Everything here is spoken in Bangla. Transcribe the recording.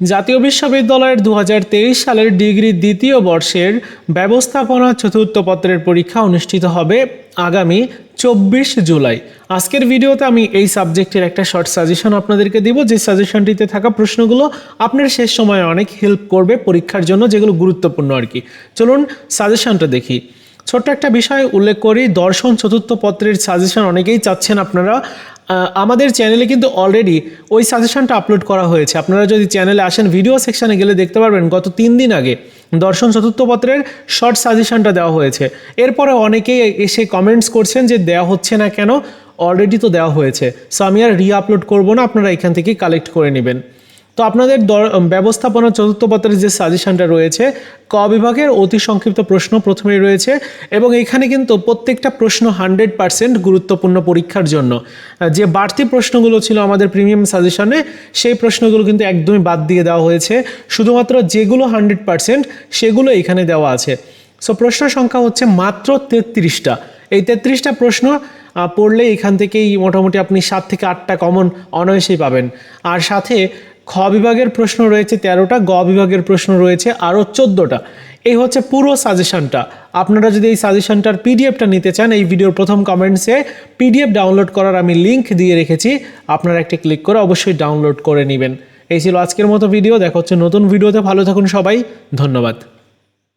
জাতীয় বিশ্ববিদ্যালয়ের দু হাজার তেইশ সালের ডিগ্রি দ্বিতীয় বর্ষের ব্যবস্থাপনা চতুর্থ পত্রের পরীক্ষা অনুষ্ঠিত হবে আগামী চব্বিশ জুলাই। আজকের ভিডিওতে আমি এই সাবজেক্টের একটা শর্ট সাজেশন আপনাদেরকে দিব। যে সাজেশনটিতে থাকা প্রশ্নগুলো আপনার শেষ সময়ে অনেক হেল্প করবে পরীক্ষার জন্য, যেগুলো গুরুত্বপূর্ণ আর কি। চলুন সাজেশনটা দেখি। ছোট্ট একটা বিষয় উল্লেখ করি। দর্শন চতুর্থ পত্রের সাজেশন অনেকেই চাচ্ছেন আপনারা আমাদের চ্যানেলে কিন্তু অলরেডি ওই সাজেশনটা আপলোড করা হয়েছে। আপনারা যদি চ্যানেলে আসেন ভিডিও সেকশানে গেলে দেখতে পারবেন গত তিন দিন আগে দর্শন চতুর্থপত্রের শর্ট সাজেশনটা দেওয়া হয়েছে। এরপরে অনেকেই এসে কমেন্টস করছেন যে দেওয়া হচ্ছে না কেন? অলরেডি তো দেওয়া হয়েছে। সো আমি আর রি আপলোড করব না, আপনারা এখান থেকে কালেক্ট করে নেবেন। তো আপনাদের দর- ব্যবস্থাপনা চতুর্থ পত্রের যে সাজেশনটা রয়েছে, ক বিভাগের অতি সংক্ষিপ্ত প্রশ্ন প্রথমেই রয়েছে এবং এখানে কিন্তু প্রত্যেকটা প্রশ্ন হান্ড্রেড পার্সেন্ট গুরুত্বপূর্ণ পরীক্ষার জন্য। যে বাড়তি প্রশ্নগুলো ছিল আমাদের প্রিমিয়াম সাজেশনে সেই প্রশ্নগুলো কিন্তু একদমই বাদ দিয়ে দেওয়া হয়েছে। শুধুমাত্র যেগুলো হান্ড্রেড পার্সেন্ট সেগুলো এখানে দেওয়া আছে। সো প্রশ্ন সংখ্যা হচ্ছে মাত্র তেত্রিশটা। এই তেত্রিশটা প্রশ্ন পড়লে এখান থেকেই মোটামুটি আপনি সাত থেকে আটটা কমন অনায়াসেই পাবেন। আর সাথে খ বিভাগের প্রশ্ন রয়েছে, তেরোটা, গ বিভাগের প্রশ্ন রয়েছে, আরও চোদ্দোটা। এই হচ্ছে পুরো সাজেশনটা। আপনারা যদি এই সাজেশনটার পিডিএফটা নিতে চান, এই ভিডিওর প্রথম কমেন্টসে পিডিএফ ডাউনলোড করার আমি লিঙ্ক দিয়ে রেখেছি, আপনারা একটি ক্লিক করে অবশ্যই ডাউনলোড করে নেবেন। এই ছিল আজকের মতো ভিডিও, দেখা হচ্ছে নতুন ভিডিওতে। ভালো থাকুন সবাই, ধন্যবাদ।